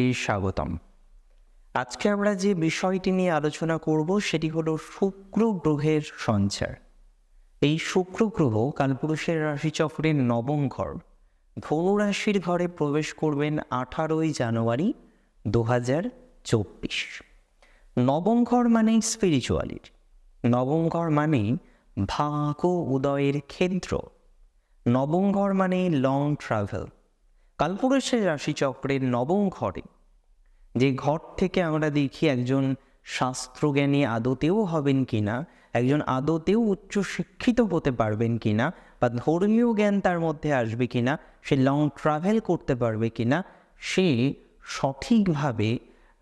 সকলকে স্বাগতম। আজকে আমরা যে বিষয়টি নিয়ে আলোচনা করব সেটি হলো শুক্র গ্রহের সঞ্চার। এই শুক্র গ্রহ কালপুরুষের রাশিচক্রের নবম ঘর। ধনু রাশির ঘরে প্রবেশ করবেন আঠারোই জানুয়ারি দু হাজার চব্বিশ। নবম ঘর মানে স্পিরিচুয়ালিটি নবম ঘর মানে ভাগ্য উদয়ের ক্ষেত্র। নবম ঘর মানে লং ট্রাভেল কালপুরুষের রাশিচক্রের নবম ঘরে। যে ঘর থেকে আমরা দেখি একজন শাস্ত্রজ্ঞানী আদতেও হবেন কিনা, একজন আদতেও উচ্চ শিক্ষিত হতে পারবেন কিনা, বা ধর্মীয় জ্ঞান তার মধ্যে আসবে কিনা, সে লং ট্রাভেল করতে পারবে কিনা, সে সঠিকভাবে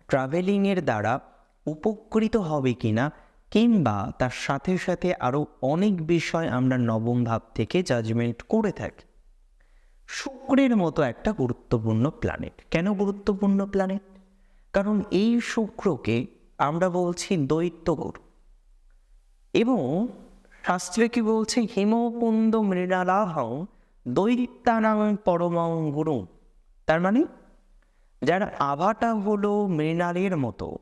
ট্রাভেলিংয়ের দ্বারা উপকৃত হবে কিনা, কিংবা তার সাথে সাথে আরও অনেক বিষয় আমরা নবম ভাব থেকে জাজমেন্ট করে থাকি। শুক্রের মতো একটা গুরুত্বপূর্ণ প্ল্যানেট কেন গুরুত্বপূর্ণ প্ল্যানেট কারণ এই শুক্রকে আমরা বলছি দৈত্যগর এবং শাস্ত্রে কি বলছে, হিমকুন্দ মৃণালাহ দৈত্যানাং পরমং গুরু। তার মানে যার আভাটা হলো মৃণালের মতো,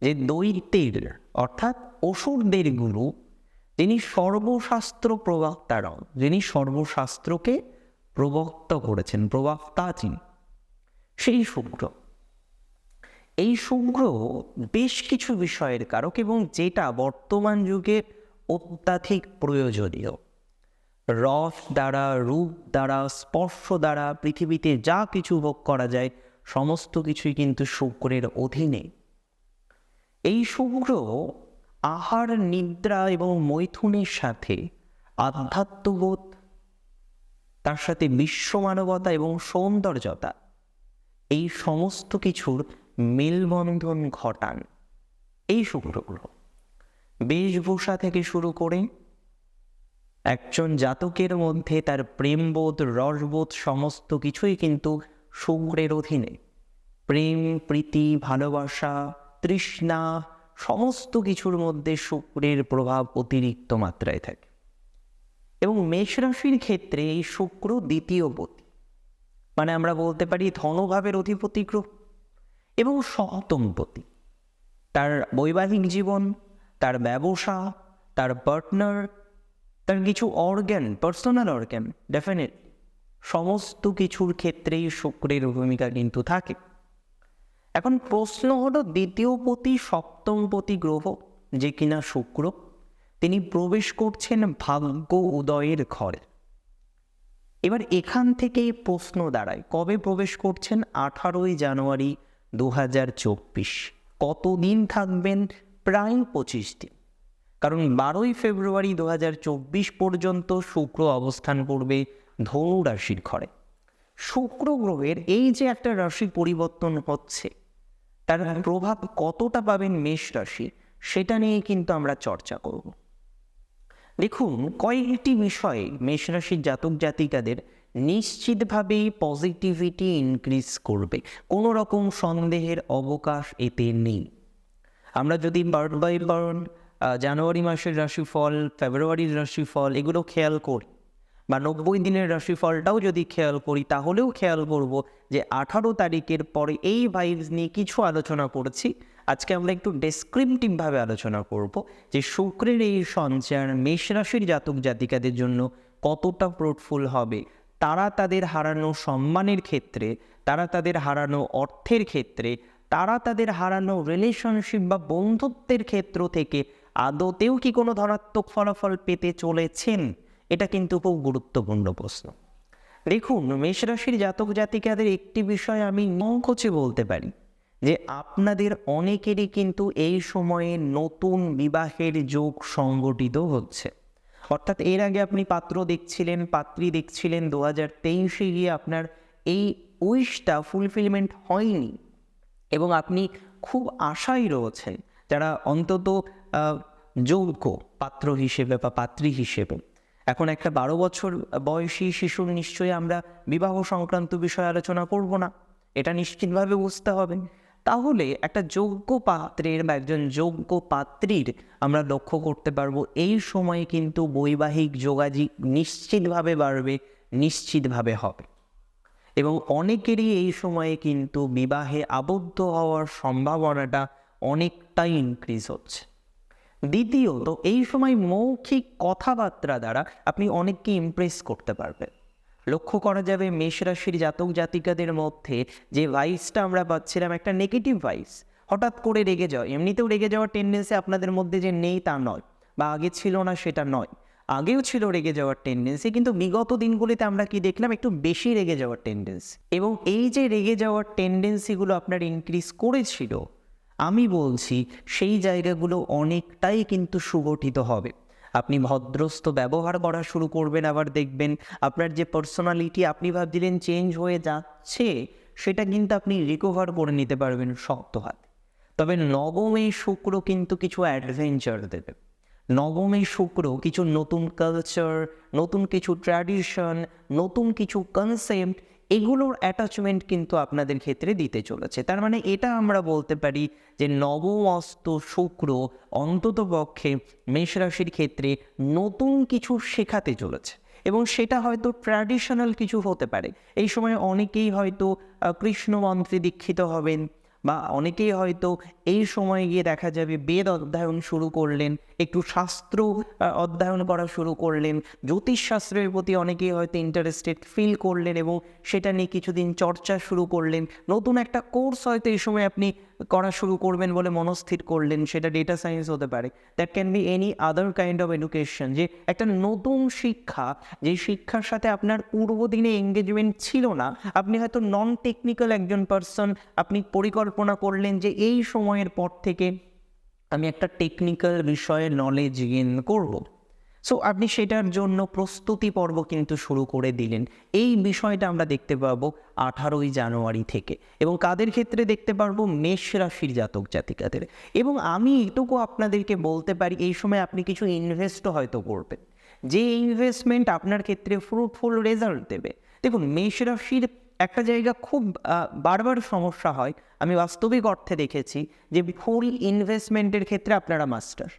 যে দৈত্যের, অর্থাৎ অসুরদের গুরু, যিনি সর্বশাস্ত্র প্রবক্তারা যিনি সর্বশাস্ত্রকে প্রবক্তা করেছেন, প্রবক্তা যিনি সেই শুক্র এই শুক্র বেশ কিছু বিষয়ের কারক এবং যেটা বর্তমান যুগে অত্যাধিক প্রয়োজনীয়। রস দ্বারা, রূপ দ্বারা, স্পর্শ দ্বারা পৃথিবীতে যা কিছু ভোগ করা যায়, সমস্ত কিছুই কিন্তু শুক্রের অধীনে। এই শুক্র আহার, নিদ্রা এবং মৈথুনের সাথে আধ্যাত্মবোধ তার সাথে বিশ্ব মানবতা এবং সৌন্দর্যতা, এই সমস্ত কিছুর মেলবন্ধন ঘটান। এই শুক্র গ্রহ বেশভূষা থেকে শুরু করে একজন জাতকের মধ্যে তার প্রেমবোধ, রসবোধ সমস্ত কিছুই কিন্তু শুক্রের অধীনে। প্রেম, প্রীতি, ভালোবাসা, তৃষ্ণা, সমস্ত কিছুর মধ্যে শুক্রের প্রভাব অতিরিক্ত মাত্রায় থাকে। এবং মেষ রাশির ক্ষেত্রে এই শুক্র দ্বিতীয় পতি। মানে আমরা বলতে পারি ধনভাবের অধিপতি গ্রহ এবং সপ্তম পতি। তার বৈবাহিক জীবন, তার ব্যবসা, তার পার্টনার তার কিছু অর্গ্যান পার্সোনাল অর্গ্যান ডেফিনেট সমস্ত কিছুর ক্ষেত্রেই শুক্রের ভূমিকা কিন্তু থাকে। এখন প্রশ্ন হলো দ্বিতীয় পতি, সপ্তম পতি গ্রহ, যে কিনা শুক্র তিনি প্রবেশ করছেন ভাগ্য উদয়ের ঘরে। এবার এখান থেকে প্রশ্ন দাঁড়ায়, কবে প্রবেশ করছেন? আঠারোই জানুয়ারি দু হাজার চব্বিশ। কতদিন থাকবেন? প্রায় পঁচিশ দিন। কারণ বারোই ফেব্রুয়ারি দু হাজার চব্বিশ পর্যন্ত শুক্র অবস্থান করবে ধনু রাশির ঘরে। শুক্র গ্রহের এই যে একটা রাশি পরিবর্তন হচ্ছে, তার প্রভাব কতটা পাবেন মেষ রাশি, সেটা নিয়ে কিন্তু আমরা চর্চা করব। দেখুন, কয়েকটি বিষয়ে মেষ রাশির জাতক জাতিকাদের নিশ্চিতভাবেই পজিটিভিটি ইনক্রিজ করবে। কোনো রকম সন্দেহের অবকাশ এতে নেই। আমরা যদি বার্ড বাই বার্ন জানুয়ারি মাসের রাশিফল, ফেব্রুয়ারির রাশিফল এগুলো খেয়াল করি বা নব্বই দিনের রাশিফলটাও যদি খেয়াল করি, তাহলেও খেয়াল করব যে আঠারো তারিখের পরে এই ভাইবস নিয়ে কিছু আলোচনা করেছি। আজকে আমরা একটু ডেসক্রিপটিভভাবে আলোচনা করব যে শুক্রের এই সঞ্চার মেষ রাশির জাতক জাতিকাদের জন্য কতটা ফ্রুটফুল হবে? তারা তাদের হারানো সম্মানের ক্ষেত্রে, তারা তাদের হারানো অর্থের ক্ষেত্রে, তারা তাদের হারানো রিলেশনশিপ বা বন্ধুত্বের ক্ষেত্র থেকে আদতেও কি কোনো ধনাত্মক ফলাফল পেতে চলেছেন? এটা কিন্তু খুব গুরুত্বপূর্ণ প্রশ্ন। দেখুন মেষ রাশির জাতক জাতিকাদের একটি বিষয় আমি নৌকচে বলতে পারি। যে আপনাদের অনেকেরই কিন্তু এই সময়ে নতুন বিবাহের যোগ সংগঠিত হচ্ছে। অর্থাৎ এর আগে আপনি পাত্র দেখছিলেন, পাত্রী দেখছিলেন, দু হাজার তেইশে গিয়ে আপনার এই উইশটা ফুলফিলমেন্ট হয়নি এবং আপনি খুব আশায় রয়েছেন যারা অন্তত যোগ্য পাত্র হিসেবে বা পাত্রী হিসেবে। এখন একটা বারো বছর বয়সী শিশুর নিশ্চয়ই আমরা বিবাহ সংক্রান্ত বিষয়ে আলোচনা করব না। এটা নিশ্চিতভাবে বুঝতে হবে। তাহলে একটা যোগ্য পাত্রের বা একজন যোগ্য পাত্রীর আমরা লক্ষ্য করতে পারব, এই সময়ে কিন্তু বৈবাহিক যোগাযোগ নিশ্চিতভাবে বাড়বে, নিশ্চিতভাবে হবে। এবং অনেকেরই এই সময়ে কিন্তু বিবাহে আবদ্ধ হওয়ার সম্ভাবনাটা অনেকটাই ইনক্রিজ হচ্ছে। দ্বিতীয়ত, এই সময় মৌখিক কথাবার্তা দ্বারা আপনি অনেককে ইমপ্রেস করতে পারবেন। লক্ষ্য করা যাবে মেষ রাশির জাতক জাতিকাদের মধ্যে যে ভাইসটা আমরা পাচ্ছিলাম একটা নেগেটিভ ভাইস হঠাৎ করে রেগে যাওয়া, এমনিতেও রেগে যাওয়ার টেন্ডেন্সি আপনাদের মধ্যে যে নেই তা নয় বা আগে ছিল না সেটা নয়। আগেও ছিল রেগে যাওয়ার টেন্ডেন্সি কিন্তু বিগত দিনগুলিতে আমরা কি দেখলাম? একটু বেশি রেগে যাওয়ার টেন্ডেন্সি এবং এই যে রেগে যাওয়ার টেন্ডেন্সিগুলো আপনার ইনক্রিজ করেছিল, আমি বলছি সেই জায়গাগুলো অনেকটাই কিন্তু সুগঠিত হবে। আপনি ভদ্রস্থ ব্যবহার করা শুরু করবেন, আবার দেখবেন আপনার যে পার্সোনালিটি আপনি ভাবছিলেন চেঞ্জ হয়ে যাচ্ছে, সেটা কিন্তু আপনি রিকভার করে নিতে পারবেন শক্ত হাতে। তবে নবমে শুক্র কিন্তু কিছু অ্যাডভেঞ্চার দেবে। নবমে শুক্র কিছু নতুন কালচার নতুন কিছু ট্র্যাডিশন নতুন কিছু কনসেপ্ট এগুলোর অ্যাটাচমেন্ট কিন্তু আপনাদের ক্ষেত্রে দিতে চলেছে। তার মানে এটা আমরা বলতে পারি যে নব অস্ত শুক্র অন্তত পক্ষে মেষ রাশির ক্ষেত্রে নতুন কিছু শেখাতে চলেছে এবং সেটা হয়তো ট্র্যাডিশনাল কিছু হতে পারে। এই সময় অনেকেই হয়তো কৃষ্ণ মন্ত্রে দীক্ষিত হবেন বা অনেকেই হয়তো এই সময়ে গিয়ে দেখা যাবে বেদ অধ্যয়ন শুরু করলেন, একটু শাস্ত্র অধ্যয়ন করা শুরু করলেন, জ্যোতিষশাস্ত্রের প্রতি অনেকেই হয়তো ইন্টারেস্টেড ফিল করলেন এবং সেটা নিয়ে কিছুদিন চর্চা শুরু করলেন। নতুন একটা কোর্স হয়তো এই সময় আপনি করা শুরু করবেন বলে মনস্থির করলেন, সেটা ডেটা সায়েন্স হতে পারে। That can be any other kind of education যে একটা নতুন শিক্ষা, যে শিক্ষার সাথে আপনার পূর্বদিনে এঙ্গেজমেন্ট ছিল না, আপনি হয়তো নন টেকনিক্যাল একজন পার্সন আপনি পরিকল্পনা করলেন যে এই সময়ের পর থেকে আমি একটা টেকনিক্যাল বিষয়ে নলেজ গেন করব। সো আপনি সেটার জন্য প্রস্তুতি পর্ব কিন্তু শুরু করে দিলেন। এই বিষয়টা আমরা দেখতে পাবো আঠারোই জানুয়ারি থেকে। এবং কাদের ক্ষেত্রে দেখতে পারব? মেষ রাশির জাতক জাতিকাদের। এবং আমি এটুকু আপনাদেরকে বলতে পারি, এই সময় আপনি কিছু ইনভেস্টও হয়তো করবেন। যে ইনভেস্টমেন্ট আপনার ক্ষেত্রে ফ্রুটফুল রেজাল্ট দেবে। দেখুন, মেষ রাশির একটা জায়গা খুব বারবার সমস্যা হয়। আমি বাস্তবিক অর্থে দেখেছি যে ফুল ইনভেস্টমেন্টের ক্ষেত্রে আপনারা মাস্টার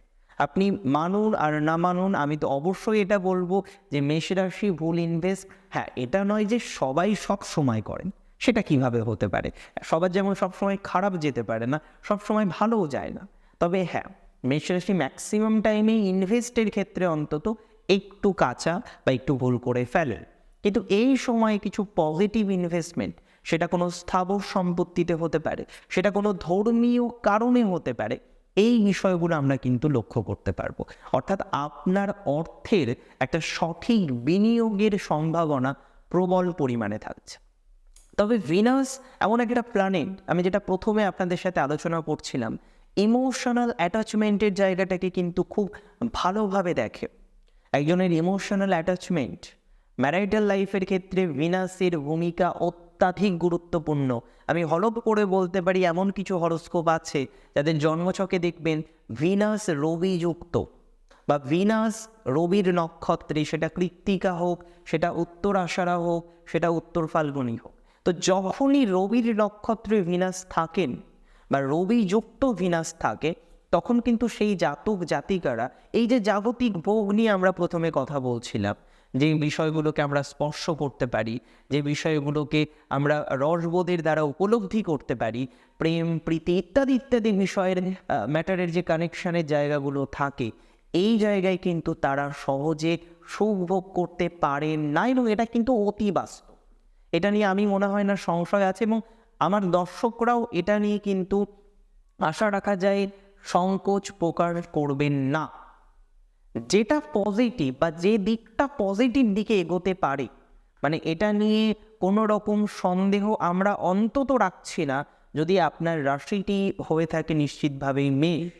আপনি মানুন আর না মানুন, আমি তো অবশ্যই এটা বলব যে মেষ রাশি, ভুল ইনভেস্ট হ্যাঁ এটা নয় যে সবাই সব সময় করেন, সেটা কীভাবে হতে পারে? সবার যেমন সব সময় খারাপ যেতে পারে না, সব সময় ভালোও যায় না। তবে হ্যাঁ মেষ রাশি ম্যাক্সিমাম টাইমে ইনভেস্টের ক্ষেত্রে অন্তত একটু কাঁচা বা একটু ভুল করে ফেলেন কিন্তু এই সময়ে কিছু পজিটিভ ইনভেস্টমেন্ট সেটা কোনো স্থাবর সম্পত্তিতে হতে পারে, সেটা কোনো ধর্মীয় কারণে হতে পারে এই বিষয়গুলো আমরা কিন্তু লক্ষ্য করতে পারব। অর্থাৎ আপনার অর্থের একটা সঠিক বিনিয়োগের সম্ভাবনা প্রবল পরিমাণে থাকছে। তবে ভিনাস এমন একটা প্ল্যানেট আমি যেটা প্রথমে আপনাদের সাথে আলোচনা করছিলাম ইমোশনাল অ্যাটাচমেন্টের জায়গাটাকে কিন্তু খুব ভালোভাবে দেখে। একজনের ইমোশনাল অ্যাটাচমেন্ট ম্যারাইটাল লাইফের ক্ষেত্রে ভিনাসের ভূমিকা অত্যাধিক গুরুত্বপূর্ণ। আমি হলপ করে বলতে পারি এমন কিছু হরস্কোপ আছে যাদের জন্মছকে দেখবেন ভিনাস রবি যুক্ত বা ভিনাস রবির নক্ষত্রে। সেটা কৃত্তিকা হোক, সেটা উত্তর আষাঢ়া হোক, সেটা উত্তর ফাল্গুনি হোক। তো যখনই রবির নক্ষত্রে ভিনাস থাকেন বা রবি যুক্ত ভিনাস থাকে, তখন কিন্তু সেই জাতক জাতিকারা, এই যে জাগতিক ভোগ নিয়ে আমরা প্রথমে কথা বলছিলাম যে বিষয়গুলোকে আমরা স্পর্শ করতে পারি, যে বিষয়গুলোকে আমরা রসবোধের দ্বারা উপলব্ধি করতে পারি, প্রেম, প্রীতি ইত্যাদি ইত্যাদি বিষয়ের ম্যাটারের যে কানেকশানের জায়গাগুলো থাকে, এই জায়গায় কিন্তু তারা সহজে সুখ ভোগ করতে পারেন না এবং এটা কিন্তু অতি বাস্তব। এটা নিয়ে আমি মনে হয় না সংশয় আছে এবং আমার দর্শকরাও এটা নিয়ে কিন্তু আশা রাখা যায়, সংকোচ প্রকাশ করবেন না। যেটা পজিটিভ বা যে দিকটা পজিটিভ দিকে এগোতে পারে মানে এটা নিয়ে কোনো রকম সন্দেহ আমরা অন্তত রাখছি না। যদি আপনার রাশিটি হয়ে থাকে নিশ্চিতভাবেই মেয়ে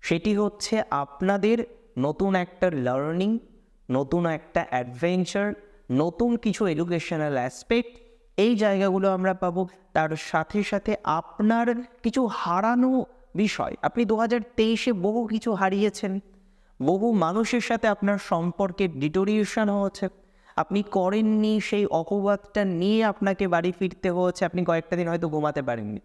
সেটি হচ্ছে আপনাদের নতুন একটা লার্নিং নতুন একটা অ্যাডভেঞ্চার নতুন কিছু এডুকেশনাল অ্যাসপেক্ট এই জায়গাগুলো আমরা পাবো। তার সাথে সাথে আপনার কিছু হারানো বিষয়, আপনি দু হাজার তেইশে বহু কিছু হারিয়েছেন বহু মানুষের সাথে আপনার সম্পর্কের ডিটোরিয়েশন হয়েছে। আপনি করেননি সেই অপবাদটা নিয়ে আপনাকে বাড়ি ফিরতে হয়েছে, আপনি কয়েকটা দিন হয়তো ঘুমাতে পারেননি।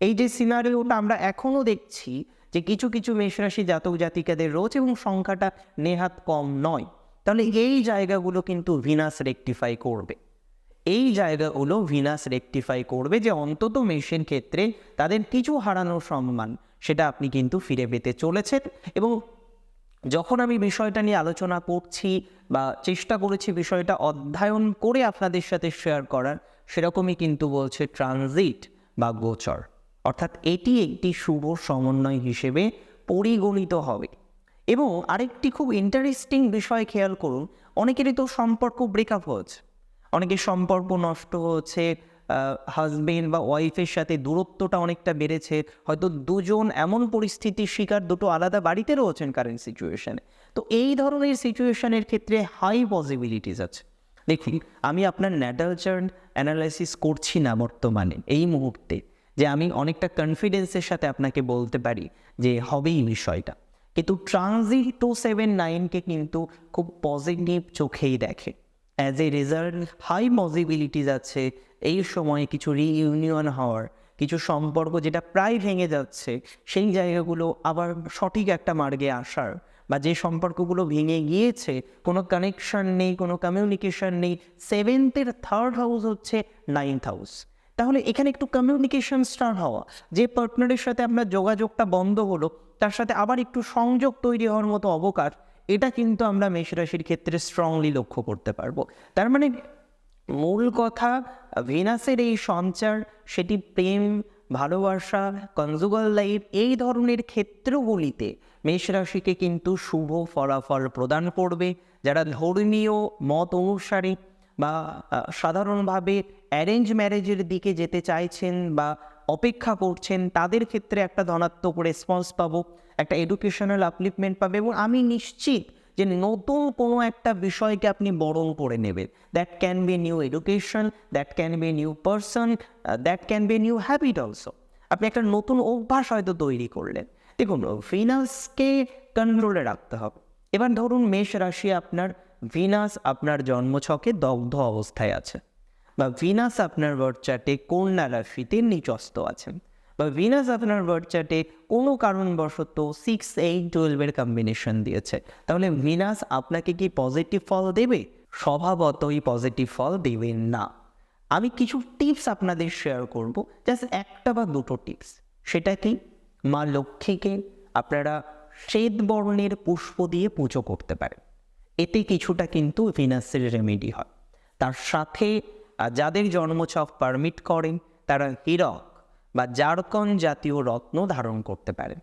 এই যে সিনারিওটা আমরা এখনও দেখছি যে কিছু কিছু মেষরাশি জাতক জাতিকাদের রোজ এবং সংখ্যাটা নেহাত কম নয়। তাহলে এই জায়গাগুলো কিন্তু ভিনাস রেকটিফাই করবে। এই জায়গাগুলো ভিনাস রেকটিফাই করবে যে অন্তত মেষের ক্ষেত্রে তাদের কিছু হারানোর সম্মান, সেটা আপনি কিন্তু ফিরে পেতে চলেছেন এবং যখন আমি বিষয়টা নিয়ে আলোচনা করছি বা চেষ্টা করেছি বিষয়টা অধ্যয়ন করে আপনাদের সাথে শেয়ার করার, সেরকমই কিন্তু বলছে ট্রানজিট বা গোচর। অর্থাৎ এটি একটি শুভ সমন্বয় হিসেবে পরিগণিত হবে। এবং আরেকটি খুব ইন্টারেস্টিং বিষয় খেয়াল করুন, অনেকেরই তো সম্পর্ক ব্রেকআপ হচ্ছে অনেকের সম্পর্ক নষ্ট হচ্ছে হাজবেন্ড বা ওয়াইফের সাথে দূরত্বটা অনেকটা বেড়েছে। হয়তো দুজন এমন পরিস্থিতির শিকার দুটো আলাদা বাড়িতে রয়েছেন কারেন্ট সিচুয়েশানে তো এই ধরনের সিচুয়েশনের ক্ষেত্রে হাই পসিবিলিটিস আছে। দেখুন, আমি আপনার ন্যাটাল চার্ট অ্যানালাইসিস করছি না বর্তমানে, এই মুহূর্তে। যে আমি অনেকটা কনফিডেন্সের সাথে আপনাকে বলতে পারি যে হবেই বিষয়টা। কিন্তু ট্রানজিট টু সেভেন নাইনকে কিন্তু খুব পজিটিভ চোখেই দেখে। As a result high possibilities আছে এই সময়ে কিছু রিইউনিয়ন হওয়ার, কিছু সম্পর্ক যেটা প্রায় ভেঙে যাচ্ছে, সেই জায়গাগুলো আবার সঠিক একটা মার্গে আসার বা যে সম্পর্কগুলো ভেঙে গিয়েছে, কোনো কানেকশন নেই, কোনো কমিউনিকেশন নেই সেভেন্থের থার্ড হাউস হচ্ছে নাইন্থ হাউস তাহলে এখানে একটু কমিউনিকেশন স্টার হওয়া, যে পার্টনারের সাথে আপনার যোগাযোগটা বন্ধ হলো, তার সাথে আবার একটু সংযোগ তৈরি হওয়ার মতো অবকাশ এটা কিন্তু আমরা মেষরাশির ক্ষেত্রে স্ট্রংলি লক্ষ্য করতে পারব। তার মানে মূল কথা ভেনাসের এই সঞ্চার, সেটি প্রেম, ভালোবাসা কনজুগাল লাইফ এই ধরনের ক্ষেত্রগুলিতে মেষরাশিকে কিন্তু শুভ ফলাফল প্রদান করবে। যারা ধর্মীয় মত অনুসারে বা সাধারণভাবে অ্যারেঞ্জ ম্যারেজের দিকে যেতে চাইছেন বা অপেক্ষা করছেন, তাদের ক্ষেত্রে একটা ধনাত্মক রেসপন্স পাবো, একটা এডুকেশনাল আপলিপমেন্ট পাবে এবং আমি নিশ্চিত যে নতুন কোনো একটা বিষয়কে আপনি বরণ করে নেবেন। That can be new education that can be new person that can be new habit also আপনি একটা নতুন অভ্যাস হয়তো তৈরি করলেন। দেখুন ফিনান্সকে কন্ট্রোলে রাখতে হবে। এবার ধরুন, মেষ রাশি আপনার ভিনাস আপনার জন্মছকে দগ্ধ অবস্থায় আছে। বা ভিনাস আপনার বার্চাটে কন্যা রাশিতে নিচস্ত আছেন? বা ভিনাস আপনার বার্চাটে কোনো কারণবশত সিক্স এইট টুয়েলভের কম্বিনেশন দিয়েছে? তাহলে ভিনাস আপনাকে কি পজিটিভ ফল দেবে? স্বভাবতই পজিটিভ ফল দেবেন না। আমি কিছু টিপস আপনাদের শেয়ার করব জাস্ট একটা বা দুটো টিপস সেটা কি? মা লক্ষ্মীকে আপনারা শ্বেত বর্ণের পুষ্প দিয়ে পুজো করতে পারেন। এতে কিছুটা কিন্তু ভিনাসের রেমেডি হয়। তার সাথে আহ, যাদের জন্মছক পারমিট করেন তারা হীরক বা জারকন জাতীয় রত্ন ধারণ করতে পারেন।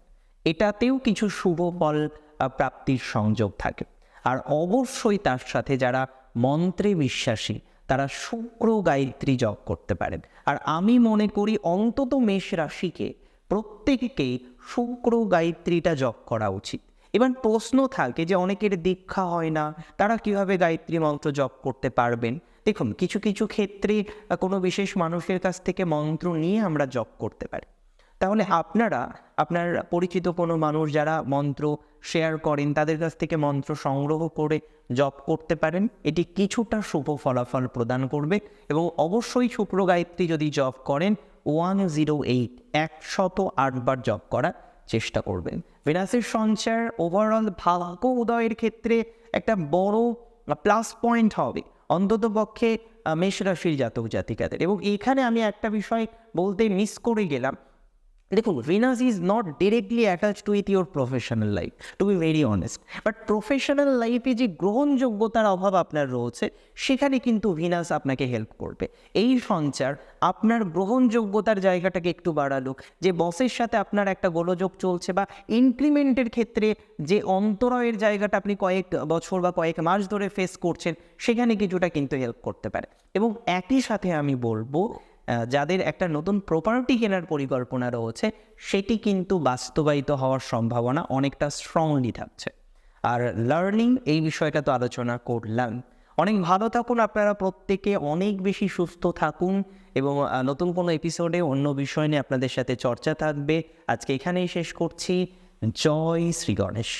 এটাতেও কিছু শুভ ফল প্রাপ্তির সংযোগ থাকে। আর অবশ্যই তার সাথে যারা মন্ত্রে বিশ্বাসী তারা শুক্র গায়ত্রী জপ করতে পারেন। আর আমি মনে করি অন্তত মেষ রাশিকে প্রত্যেককেই শুক্র গায়ত্রীটা জপ করা উচিত। এবার প্রশ্ন থাকে যে অনেকের দীক্ষা হয় না তারা কীভাবে গায়ত্রী মন্ত্র জপ করতে পারবেন? দেখুন কিছু কিছু ক্ষেত্রে কোনো বিশেষ মানুষের কাছ থেকে মন্ত্র নিয়ে আমরা জপ করতে পারি। তাহলে আপনারা আপনার পরিচিত কোনো মানুষ যারা মন্ত্র শেয়ার করেন তাদের কাছ থেকে মন্ত্র সংগ্রহ করে জপ করতে পারেন। এটি কিছুটা শুভ ফলাফল প্রদান করবে এবং অবশ্যই শুক্র গায়ত্রী যদি জপ করেন ওয়ান জিরো এইট একশত আটবার জপ করার চেষ্টা করবেন। ভেনাসের সঞ্চার ওভারঅল ভাগ্য উদয়ের ক্ষেত্রে একটা বড় প্লাস পয়েন্ট হবে। অন্তত পক্ষে মেষ রাশির জাতক জাতিকাদের। এবং এখানে আমি একটা বিষয় বলতে মিস করে গেলাম। দেখুন Venus is not directly attach to with your professional life to be very honest but professional লাইফে যে গ্রহণযোগ্যতার অভাব আপনার রয়েছে, সেখানে কিন্তু ভিনাস আপনাকে হেল্প করবে। এই সঞ্চার আপনার গ্রহণযোগ্যতার জায়গাটাকে একটু বাড়ালো, যে বসের সাথে আপনার একটা গোলযোগ চলছে বা ইনক্রিমেন্টের ক্ষেত্রে যে অন্তরয়ের জায়গাটা আপনি কয়েক বছর বা কয়েক মাস ধরে ফেস করছেন, সেখানে কিছুটা কিন্তু হেল্প করতে পারে। এবং একই সাথে আমি বলব যাদের একটা নতুন প্রপার্টি কেনার পরিকল্পনা রয়েছে, সেটি কিন্তু বাস্তবায়িত হওয়ার সম্ভাবনা অনেকটা স্ট্রংলি থাকছে। আর লার্নিং এই বিষয়টা তো আলোচনা করলাম। অনেক ভালো থাকুন আপনারা প্রত্যেকে, অনেক বেশি সুস্থ থাকুন এবং নতুন কোনো এপিসোডে অন্য বিষয় নিয়ে আপনাদের সাথে চর্চা থাকবে। আজকে এখানেই শেষ করছি। জয় শ্রী গণেশ।